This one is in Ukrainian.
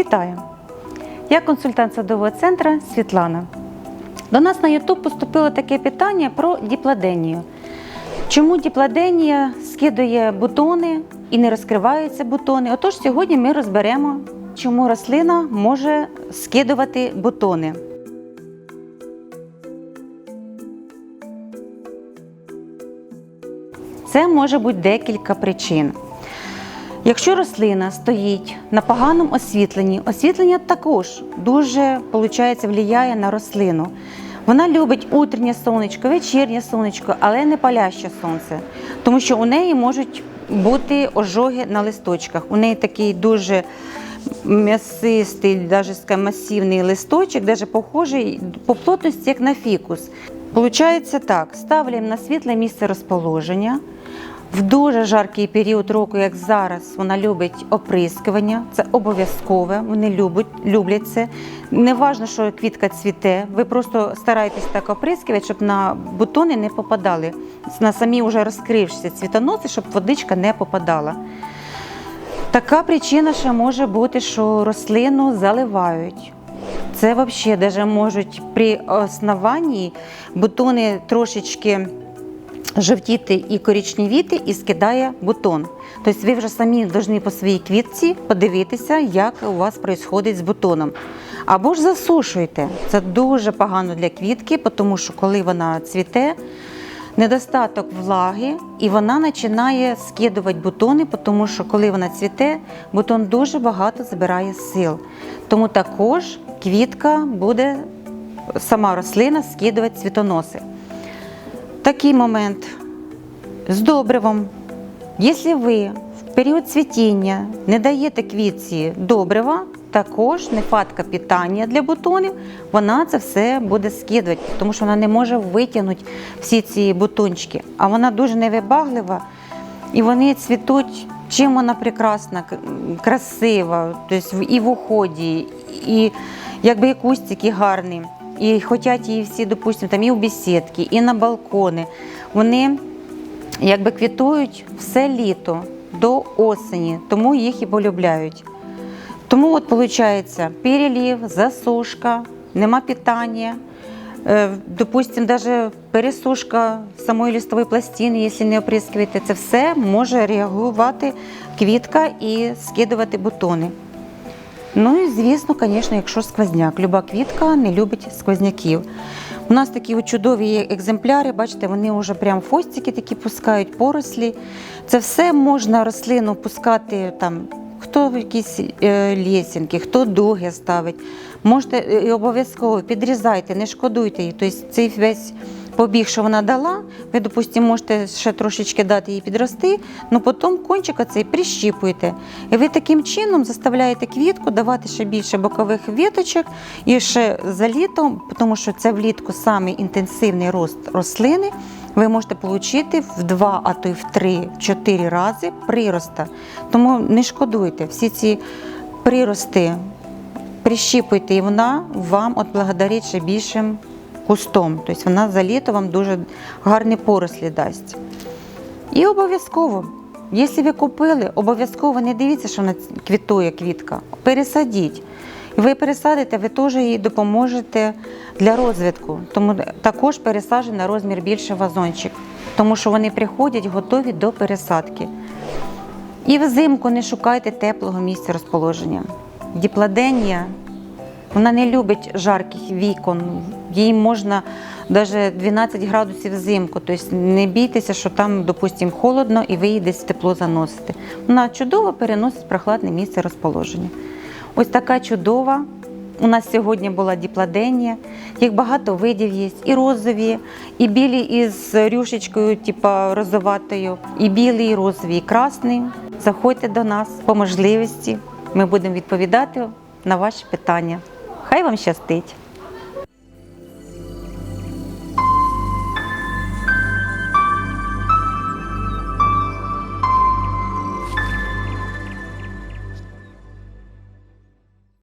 Вітаю! Я консультант садового центру Світлана. До нас на YouTube поступило таке питання про діпладенію. Чому діпладенія скидує бутони і не розкриваються бутони? Отож, сьогодні ми розберемо, чому рослина може скидувати бутони. Це може бути декілька причин. Якщо рослина стоїть на поганому освітленні, освітлення також дуже виходить, впливає на рослину. Вона любить утрішнє сонечко, вечірнє сонечко, але не паляще сонце, тому що у неї можуть бути ожоги на листочках. У неї такий дуже м'ясистий, навіть масивний листочок, навіть похожий по плотності, як на фікус. Получається так: ставимо на світле місце розположення. В дуже жаркий період року, як зараз, вона любить оприскування. Це обов'язкове. Вони люблять, люблять це. Не важно, що квітка цвіте. Ви просто старайтесь так оприскувати, щоб на бутони не попадали. На самі вже розкрившися цвітоноси, щоб водичка не попадала. Така причина ще може бути, що рослину заливають. Це взагалі можуть при основанні бутони трошечки жовтіти і коричневіти і скидає бутон. Тобто ви вже самі повинні по своїй квітці подивитися, як у вас відбувається з бутоном. Або ж засушуйте. Це дуже погано для квітки, тому що коли вона цвіте, недостаток влаги, і вона починає скидувати бутони, тому що коли вона цвіте, бутон дуже багато забирає сил. Тому також квітка буде, сама рослина скидувати цвітоноси. Такий момент з добривом. Якщо ви в період цвітіння не даєте квітці добрива, також нехватка питання для бутонів, вона це все буде скидувати, тому що вона не може витягнути всі ці бутончики. А вона дуже невибаглива і вони цвітуть. Чим вона прекрасна, красива, тобто і в уході, і якби і кустики гарні. І хочуть її всі, допустимо, там і в бесідки, і на балкони. Вони якби квітують все літо до осені, тому їх і полюбляють. Тому от виходить перелив, засушка, нема питання. Е, Допустим, даже пересушка самої листової пластини, якщо не оприскуєте, це все може реагувати квітка і скидувати бутони. Ну і звісно, звісно, якщо сквозняк. Люба квітка не любить сквозняків. У нас такі чудові екземпляри, бачите, вони вже прям фостики такі пускають, порослі. Це все можна рослину пускати там. Хто в якісь е, лєсінки, хто дуги ставить. Можете е, обов'язково підрізайте, не шкодуйте її. Тобто цей весь побіг, що вона дала, ви, допустимо, можете ще трошечки дати їй підрости, але потім кончика цей прищіпуєте. І ви таким чином заставляєте квітку давати ще більше бокових віточок і ще за літом, тому що це влітку самий інтенсивний рост рослини. Ви можете отримати в два, а то й в три, чотири рази прироста. Тому не шкодуйте всі ці прирости, прищіпуйте, і вона вам отблагодарить ще більшим кустом. Тобто вона за літо вам дуже гарні порослі дасть. І обов'язково, якщо ви купили, обов'язково не дивіться, що вона квітує квітка. Пересадіть. Ви пересадите, ви теж їй допоможете для розвитку. Тому також пересаджуй на розмір більше вазончик, тому що вони приходять готові до пересадки. І взимку не шукайте теплого місця розположення. Діпладенія вона не любить жарких вікон. Їй можна навіть 12 градусів взимку. Тобто не бійтеся, що там, допустимо, холодно і ви її десь тепло заносите. Вона чудово переносить прохладне місце розположення. Ось така чудова. У нас сьогодні була діпладенія. Їх багато видів є. І розові, і білі із рюшечкою, типа розоватою, і білий, і розовий, і красний. Заходьте до нас по можливості. Ми будемо відповідати на ваші питання. Хай вам щастить!